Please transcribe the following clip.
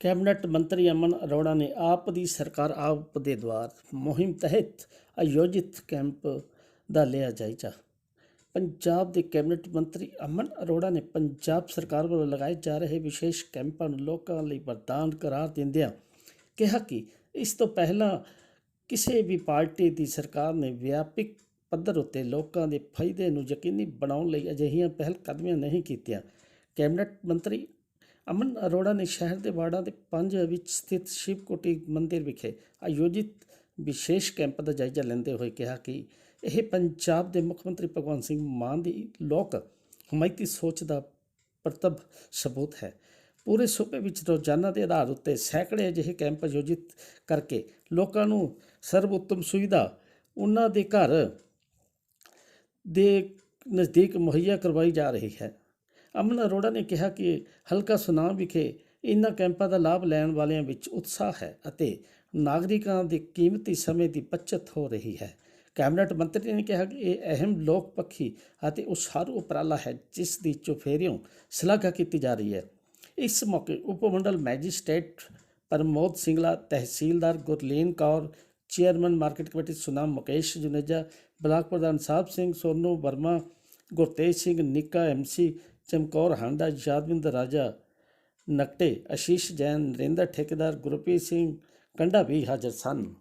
Cabinet ਮੰਤਰੀ ਅਮਨ ਅਰੋੜਾ ਨੇ ਆਪ ਦੀ ਸਰਕਾਰ ਆਪ ਦੇ ਦੁਆਰ ਮੁਹਿੰਮ ਤਹਿਤ ਆਯੋਜਿਤ ਕੈਂਪ ਦਾ ਲਿਆ ਜਾਇਜ਼ਾ। ਪੰਜਾਬ ਦੇ ਕੈਬਨਿਟ ਮੰਤਰੀ ਅਮਨ ਅਰੋੜਾ ਨੇ ਪੰਜਾਬ ਸਰਕਾਰ ਵੱਲੋਂ ਲਗਾਏ ਜਾ ਰਹੇ ਵਿਸ਼ੇਸ਼ ਕੈਂਪਾਂ ਨੂੰ ਲੋਕਾਂ ਲਈ ਵਰਦਾਨ ਕਰਾਰ ਦਿੰਦਿਆਂ ਕਿਹਾ ਕਿ ਇਸ ਤੋਂ ਪਹਿਲਾਂ ਕਿਸੇ ਵੀ ਪਾਰਟੀ ਦੀ ਸਰਕਾਰ ਨੇ ਵਿਆਪਕ ਪੱਧਰ ਉੱਤੇ ਲੋਕਾਂ ਦੇ ਫਾਇਦੇ ਨੂੰ ਯਕੀਨੀ ਬਣਾਉਣ ਲਈ ਅਜਿਹੀਆਂ ਪਹਿਲ ਕਦਮੀਆਂ ਨਹੀਂ ਕੀਤੀਆਂ। ਕੈਬਨਿਟ ਮੰਤਰੀ ਅਮਨ ਅਰੋੜਾ ਨੇ ਸ਼ਹਿਰ ਦੇ ਵਾਰਡਾਂ ਦੇ ਪੰਜ ਵਿੱਚ ਸਥਿਤ ਸ਼ਿਵਕੋਟੀ ਮੰਦਿਰ ਵਿਖੇ ਆਯੋਜਿਤ ਵਿਸ਼ੇਸ਼ ਕੈਂਪ ਦਾ ਜਾਇਜ਼ਾ ਲੈਂਦੇ ਹੋਏ ਕਿਹਾ ਕਿ ਇਹ ਪੰਜਾਬ ਦੇ ਮੁੱਖ ਮੰਤਰੀ ਭਗਵੰਤ ਸਿੰਘ ਮਾਨ ਦੀ ਲੋਕ ਹਮਾਇਤੀ ਸੋਚ ਦਾ ਪ੍ਰਤੱਖ ਸਬੂਤ ਹੈ। ਪੂਰੇ ਸੂਬੇ ਵਿੱਚ ਰੋਜ਼ਾਨਾ ਦੇ ਆਧਾਰ ਉੱਤੇ ਸੈਂਕੜੇ ਅਜਿਹੇ ਕੈਂਪ ਆਯੋਜਿਤ ਕਰਕੇ ਲੋਕਾਂ ਨੂੰ ਸਰਵਉੱਤਮ ਸੁਵਿਧਾ ਉਹਨਾਂ ਦੇ ਘਰ ਦੇ ਨਜ਼ਦੀਕ ਮੁਹੱਈਆ ਕਰਵਾਈ ਜਾ ਰਹੀ ਹੈ। ਅਮਨ ਅਰੋੜਾ ਨੇ ਕਿਹਾ ਕਿ ਹਲਕਾ ਸੁਨਾਮ ਵਿਖੇ ਇਨ੍ਹਾਂ ਕੈਂਪਾਂ ਦਾ ਲਾਭ ਲੈਣ ਵਾਲਿਆਂ ਵਿੱਚ ਉਤਸ਼ਾਹ ਹੈ ਅਤੇ ਨਾਗਰਿਕਾਂ ਦੇ ਕੀਮਤੀ ਸਮੇਂ ਦੀ ਬਚਤ ਹੋ ਰਹੀ ਹੈ। ਕੈਬਨਿਟ ਮੰਤਰੀ ਨੇ ਕਿਹਾ ਕਿ ਇਹ ਅਹਿਮ ਲੋਕ ਪੱਖੀ ਅਤੇ ਉਸਾਰੂ ਉਪਰਾਲਾ ਹੈ ਜਿਸ ਦੀ ਚੁਫੇਰਿਓਂ ਸ਼ਲਾਘਾ ਕੀਤੀ ਜਾ ਰਹੀ ਹੈ। ਇਸ ਮੌਕੇ ਉਪ ਮੰਡਲ ਮੈਜਿਸਟ੍ਰੇਟ ਪ੍ਰਮੋਦ ਸਿੰਗਲਾ, ਤਹਿਸੀਲਦਾਰ Gurleen Kaur, chairman market committee Sunam Mukesh Juneja, block ਪ੍ਰਧਾਨ ਸਾਹਿਬ ਸਿੰਘ ਸੋਨੂ ਵਰਮਾ, ਗੁਰਤੇਜ ਸਿੰਘ ਨਿੱਕਾ ਐਮਸੀ ਚਮਕੌਰ ਹਾਂਡਾ ਯਾਦਵਿੰਦਰ ਰਾਜਾ, ਨਕਟੇ ਆਸ਼ੀਸ਼ ਜੈਨ, ਨਰਿੰਦਰ ਠੇਕੇਦਾਰ ਗੁਰਪ੍ਰੀਤ ਸਿੰਘ, ਕੰਡਾ ਵੀ ਹਾਜ਼ਰ ਸਨ।